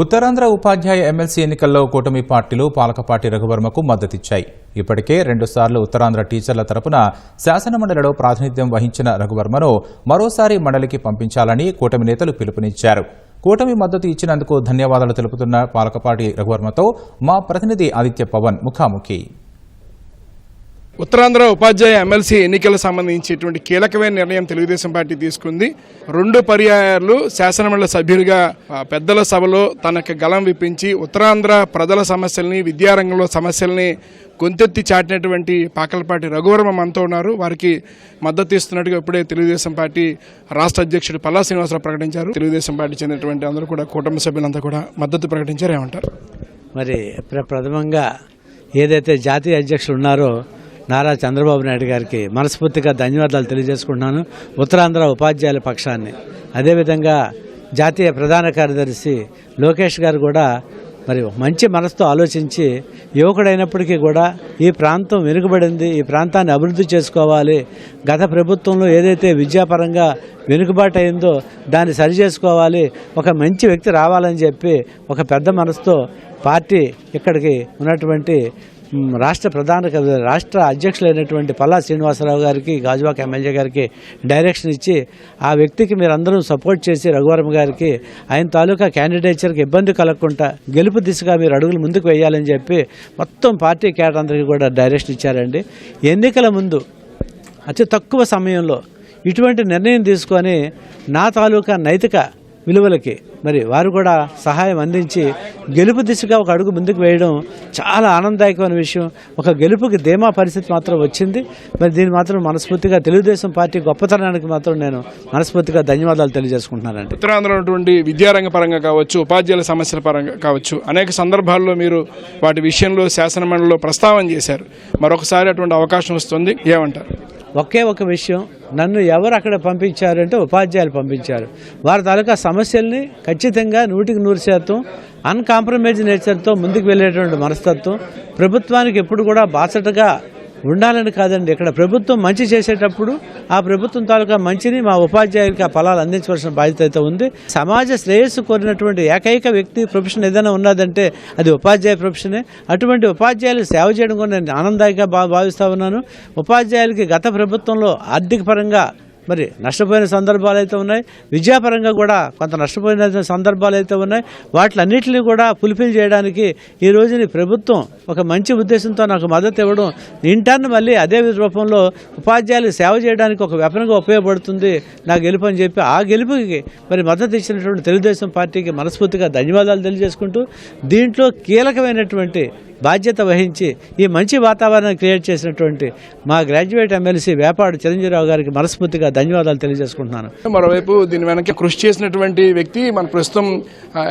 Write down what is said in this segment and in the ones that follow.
ఉత్తరాంధ్ర ఉపాధ్యాయ MLC ఎన్నికల్లో కూటమి పార్టీలు పాలకపాటి రఘువర్మకు మద్దతిచ్చాయి. ఇప్పటికే రెండుసార్లు ఉత్తరాంధ్ర టీచర్ల తరపున శాసనమండలిలో ప్రాతినిధ్యం వహించిన రఘువర్మను మరోసారి మండలికి పంపించాలని కూటమి నేతలు పిలుపునిచ్చారు. కూటమి మద్దతు ఇచ్చినందుకు ధన్యవాదాలు తెలుపుతున్న పాలకపాటి రఘువర్మతో మా ప్రతినిధి ఆదిత్య పవన్ ముఖాముఖి. ఉత్తరాంధ్ర ఉపాధ్యాయ ఎమ్మెల్సీ ఎన్నికలకు సంబంధించేటువంటి కీలకమైన నిర్ణయం తెలుగుదేశం పార్టీ తీసుకుంది. రెండు పర్యాయాలు శాసనమండలి సభ్యులుగా పెద్దల సభలో తనకు గలం విప్పించి ఉత్తరాంధ్ర ప్రజల సమస్యల్ని విద్యారంగంలో సమస్యల్ని గొంతెత్తి చాటినటువంటి పాకలపాటి రఘువర్మ మనతో ఉన్నారు. వారికి మద్దతు ఇస్తున్నట్టుగా ఇప్పుడే తెలుగుదేశం పార్టీ రాష్ట్ర అధ్యక్షుడు పల్లా శ్రీనివాసరావు ప్రకటించారు. తెలుగుదేశం పార్టీ చెందినటువంటి అందరూ కూడా కుటుంబ సభ్యులంతా కూడా మద్దతు ప్రకటించారు. ఏమంటారు? మరి ప్రథమంగా ఏదైతే జాతీయ అధ్యక్షులు ఉన్నారో నారా చంద్రబాబు నాయుడు గారికి మనస్ఫూర్తిగా ధన్యవాదాలు తెలియజేసుకుంటున్నాను. ఉత్తరాంధ్ర ఉపాధ్యాయుల పక్షాన్ని. అదేవిధంగా జాతీయ ప్రధాన కార్యదర్శి లోకేష్ గారు కూడా మరి మంచి మనసుతో ఆలోచించి యువకుడైనప్పటికీ కూడా ఈ ప్రాంతం వెనుకబడింది ఈ ప్రాంతాన్ని అభివృద్ధి చేసుకోవాలి గత ప్రభుత్వంలో ఏదైతే విద్యాపరంగా వెనుకబాటు అయిందో దాన్ని సరి చేసుకోవాలి ఒక మంచి వ్యక్తి రావాలని చెప్పి ఒక పెద్ద మనసుతో పార్టీ ఇక్కడికి ఉన్నటువంటి రాష్ట్ర ప్రధాన క- రాష్ట్ర అధ్యక్షులైనటువంటి పల్లా శ్రీనివాసరావు గారికి గాజువాక ఎమ్మెల్యే గారికి డైరెక్షన్ ఇచ్చి ఆ వ్యక్తికి మీరందరూ సపోర్ట్ చేసి రఘువరం గారికి ఆయన తాలూకా క్యాండిడేచర్కి ఇబ్బంది కలగకుండా గెలుపు దిశగా మీరు అడుగులు ముందుకు వేయాలని చెప్పి మొత్తం పార్టీ క్యాడర్ అందరికీ కూడా డైరెక్షన్ ఇచ్చారండి. ఎన్నికల ముందు అతి తక్కువ సమయంలో ఇటువంటి నిర్ణయం తీసుకొని నా తాలూకా నైతిక విలువలకి. మరి వారు కూడా సహాయం అందించి గెలుపు దిశగా ఒక అడుగు ముందుకు వేయడం చాలా ఆనందదాయకమైన విషయం. ఒక గెలుపుకి ధీమా పరిస్థితి మాత్రం వచ్చింది. మరి దీన్ని మాత్రం మనస్ఫూర్తిగా తెలుగుదేశం పార్టీ గొప్పతనానికి మాత్రం నేను మనస్ఫూర్తిగా ధన్యవాదాలు తెలియజేసుకుంటున్నానండి. ఉత్తరాంధ్రలో ఉన్నటువంటి విద్యారంగ పరంగా కావచ్చు ఉపాధ్యాయుల సమస్యల పరంగా కావచ్చు అనేక సందర్భాల్లో మీరు వాటి విషయంలో శాసనమండలిలో ప్రస్తావన చేశారు. మరొకసారి అటువంటి అవకాశం వస్తుంది. ఏమంటారు? ఒకే ఒక విషయం నన్ను ఎవరు అక్కడ పంపించారు అంటే ఉపాధ్యాయులు పంపించారు. వారి తాలూకా సమస్యల్ని ఖచ్చితంగా నూటికి నూరు శాతం అన్కాంప్రమైజ్ నేచర్తో ముందుకు వెళ్ళేటువంటి మనస్తత్వం ప్రభుత్వానికి ఎప్పుడు కూడా బాసటగా ఉండాలని కాదండి. ఇక్కడ ప్రభుత్వం మంచి చేసేటప్పుడు ఆ ప్రభుత్వం తాలూకా మంచిని మా ఉపాధ్యాయులకి ఆ ఫలాలు అందించవలసిన బాధ్యత అయితే ఉంది. సమాజ శ్రేయస్సు కోరినటువంటి ఏకైక వ్యక్తి ప్రొఫెషన్ ఏదైనా ఉన్నదంటే అది ఉపాధ్యాయ ప్రొఫెషనే. అటువంటి ఉపాధ్యాయులు సేవ చేయడం కూడా నేను ఆనందాయిగా భా భావిస్తా ఉన్నాను. ఉపాధ్యాయులకి గత ప్రభుత్వంలో ఆర్థిక పరంగా మరి నష్టపోయిన సందర్భాలు అయితే ఉన్నాయి విద్యాపరంగా కూడా కొంత నష్టపోయిన సందర్భాలు అయితే ఉన్నాయి వాటిలన్నింటినీ కూడా ఫుల్ఫిల్ చేయడానికి ఈ రోజుని ప్రభుత్వం ఒక మంచి ఉద్దేశంతో నాకు మద్దతు ఇవ్వడం ఇంటర్న్ మళ్ళీ అదే రూపంలో ఉపాధ్యాయులు సేవ చేయడానికి ఒక వెపనగా ఉపయోగపడుతుంది నా గెలుపు అని చెప్పి ఆ గెలుపుకి మరి మద్దతు ఇచ్చినటువంటి తెలుగుదేశం పార్టీకి మనస్ఫూర్తిగా ధన్యవాదాలు తెలియజేసుకుంటూ దీంట్లో కీలకమైనటువంటి బాధ్యత వహించి ఈ మంచి వాతావరణం క్రియేట్ చేసినటువంటి మా గ్రాడ్యుయేట్ ఎమ్మెల్సీ వేపాడు చిరంజీవిరావు గారికి మనస్ఫూర్తిగా ధన్యవాదాలు తెలియజేసుకుంటున్నాను. మరోవైపు దీని వెనక కృషి చేసినటువంటి వ్యక్తి మన ప్రస్తుతం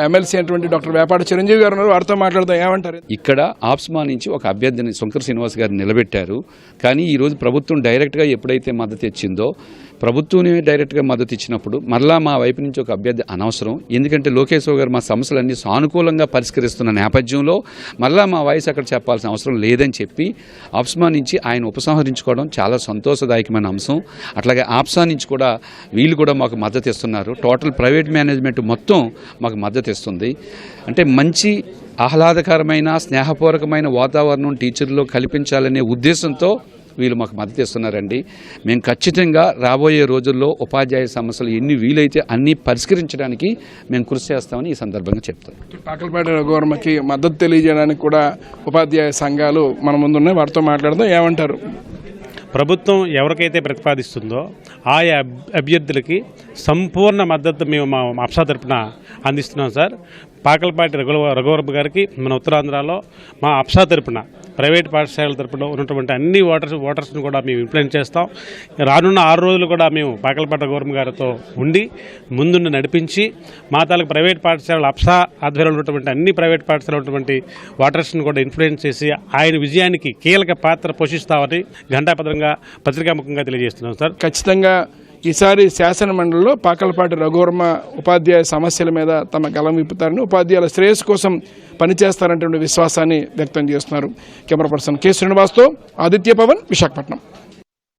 ఎమ్మెల్సీ అయినటువంటి డాక్టర్ వేపాడు చిరంజీవి గారు ఉన్నారు. వారితో మాట్లాడదాం. ఏమంటారు? ఇక్కడ ఆప్స్మా నుంచి ఒక అభ్యర్థిని శంకర శ్రీనివాస్ గారిని నిలబెట్టారు. కానీ ఈరోజు ప్రభుత్వం డైరెక్ట్గా ఎప్పుడైతే మద్దతు ఇచ్చిందో ప్రభుత్వమే డైరెక్ట్గా మద్దతు ఇచ్చినప్పుడు మరలా మా వైపు నుంచి ఒక అభ్యర్థి అనవసరం. ఎందుకంటే లోకేశ్వర గారు మా సమస్యలన్నీ సానుకూలంగా పరిష్కరిస్తున్న నేపథ్యంలో మరలా మా వాయిస్ అక్కడ చెప్పాల్సిన అవసరం లేదని చెప్పి ఆప్స్మా నుంచి ఆయన ఉపసంహరించుకోవడం చాలా సంతోషదాయకమైన అంశం. అట్లాగే ఆప్సా నుంచి కూడా వీళ్ళు కూడా మాకు మద్దతు ఇస్తున్నారు. టోటల్ ప్రైవేట్ మేనేజ్మెంట్ మొత్తం మాకు మద్దతు ఇస్తుంది. అంటే మంచి ఆహ్లాదకరమైన స్నేహపూర్వకమైన వాతావరణం టీచర్లో కల్పించాలనే ఉద్దేశంతో వీళ్ళు మాకు మద్దతు ఇస్తున్నారండి. మేము ఖచ్చితంగా రాబోయే రోజుల్లో ఉపాధ్యాయ సమస్యలు ఎన్ని వీలైతే అన్ని పరిష్కరించడానికి మేము కృషి చేస్తామని ఈ సందర్భంగా చెప్తాం పాకలపేట రఘువర్మకి మద్దతు తెలియజేయడానికి కూడా ఉపాధ్యాయ సంఘాలు మన ముందున్నాయి. వారితో మాట్లాడదాం. ఏమంటారు? ప్రభుత్వం ఎవరికైతే ప్రతిపాదిస్తుందో ఆయా అబ్- అభ్యర్థులకి సంపూర్ణ మద్దతు మేము మా అప్సా తరపున అందిస్తున్నాం సార్. పాకలపాటి రఘువ రఘువరపు గారికి మన ఉత్తరాంధ్రలో మా అప్సా తరపున ప్రైవేట్ పాఠశాలల తరపున ఉన్నటువంటి అన్ని ఓటర్స్ ఓటర్స్ని కూడా మేము ఇంప్లిమెంట్ చేస్తాం. రానున్న ఆరు రోజులు కూడా మేము పాకలపాటి రఘువరం గారితో ఉండి ముందుండి నడిపించి మా తాలకు ప్రైవేట్ పాఠశాలలు అప్సా ఆధ్వర్యంలో ఉన్నటువంటి అన్ని ప్రైవేట్ పాఠశాలలు ఉన్నటువంటి ఓటర్స్ని కూడా ఇన్ఫ్లుయెన్స్ చేసి ఆయన విజయానికి కీలక పాత్ర పోషిస్తామని ఘంటాపత్రంగా పత్రికాముఖంగా తెలియజేస్తున్నాం సార్. ఖచ్చితంగా ఈసారి శాసన మండలిలో పాకలపాటి రఘువర్మ ఉపాధ్యాయ సమస్యల మీద తమ గలం విప్పుతారని ఉపాధ్యాయుల శ్రేయస్సు కోసం పనిచేస్తారంటే విశ్వాసాన్ని వ్యక్తం చేస్తున్నారు. కెమెరా పర్సన్ కె శ్రీనివాస్తో ఆదిత్య పవన్ విశాఖపట్నం.